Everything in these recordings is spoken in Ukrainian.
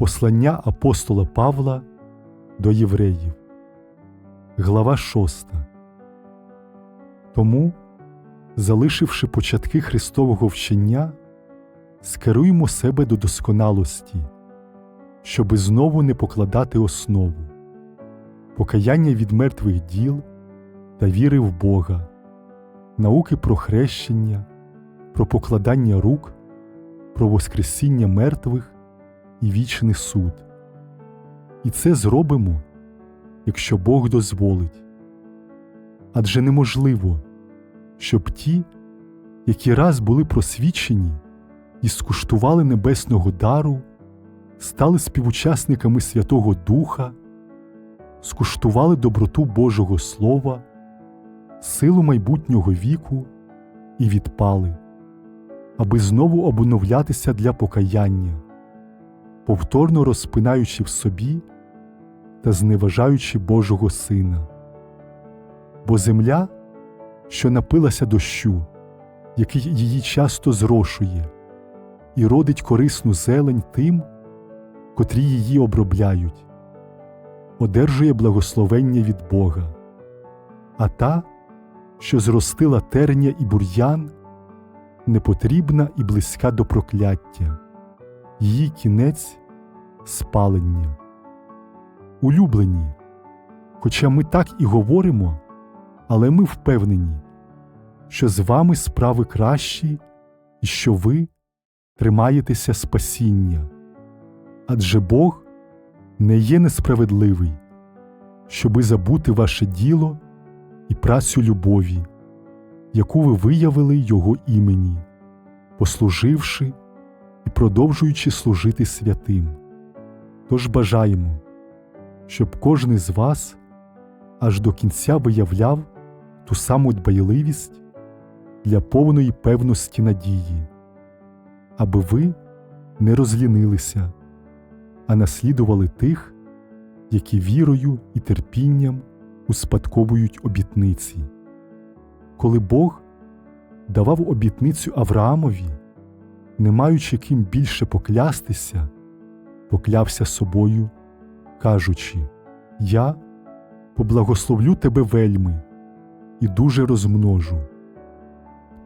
Послання апостола Павла до євреїв, глава 6. Тому, залишивши початки Христового вчення, скеруймо себе до досконалості, щоби знову не покладати основу, покаяння від мертвих діл та віри в Бога, науки про хрещення, про покладання рук, про Воскресіння мертвих і вічний суд. І це зробимо, якщо Бог дозволить. Адже неможливо, щоб ті, які раз були просвічені і скуштували небесного дару, стали співучасниками Святого Духа, скуштували доброту Божого Слова, силу майбутнього віку і відпали, аби знову обновлятися для покаяння повторно розпинаючи в собі та зневажаючи Божого Сина. Бо земля, що напилася дощу, який її часто зрошує, і родить корисну зелень тим, котрі її обробляють, одержує благословення від Бога, а та, що зростила терня і бур'ян, непотрібна і близька до прокляття, її кінець спалення. Улюблені, хоча ми так і говоримо, але ми впевнені, що з вами справи кращі і що ви тримаєтеся спасіння. Адже Бог не є несправедливий, щоби забути ваше діло і працю любові, яку ви виявили Його імені, послуживши продовжуючи служити святим. Тож бажаємо, щоб кожен з вас аж до кінця виявляв ту саму дбайливість для повної певності надії, аби ви не розлінилися, а наслідували тих, які вірою і терпінням успадковують обітниці. Коли Бог давав обітницю Авраамові, не маючи ким більше поклястися, поклявся собою, кажучи: Я поблагословлю тебе вельми і дуже розмножу.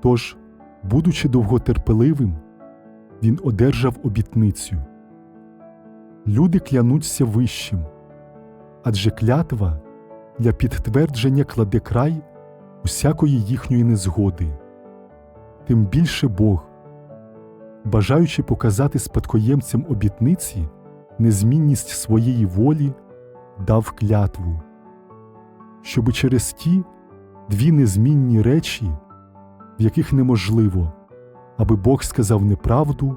Тож, будучи довготерпеливим, він одержав обітницю. Люди клянуться вищим, адже клятва для підтвердження кладе край усякої їхньої незгоди. Тим більше Бог, бажаючи показати спадкоємцям обітниці незмінність своєї волі, дав клятву, щоби через ті дві незмінні речі, в яких неможливо, аби Бог сказав неправду,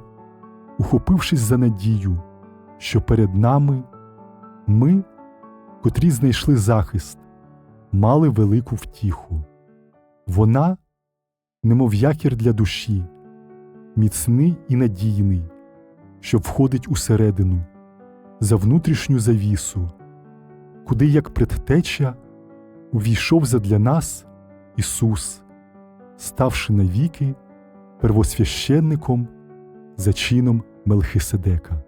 ухопившись за надію, що перед нами ми, котрі знайшли захист, мали велику втіху. Вона, немов якір для душі, міцний і надійний, що входить усередину, за внутрішню завісу, куди, як предтеча, увійшов задля нас Ісус, ставши навіки первосвященником за чином Мелхиседека.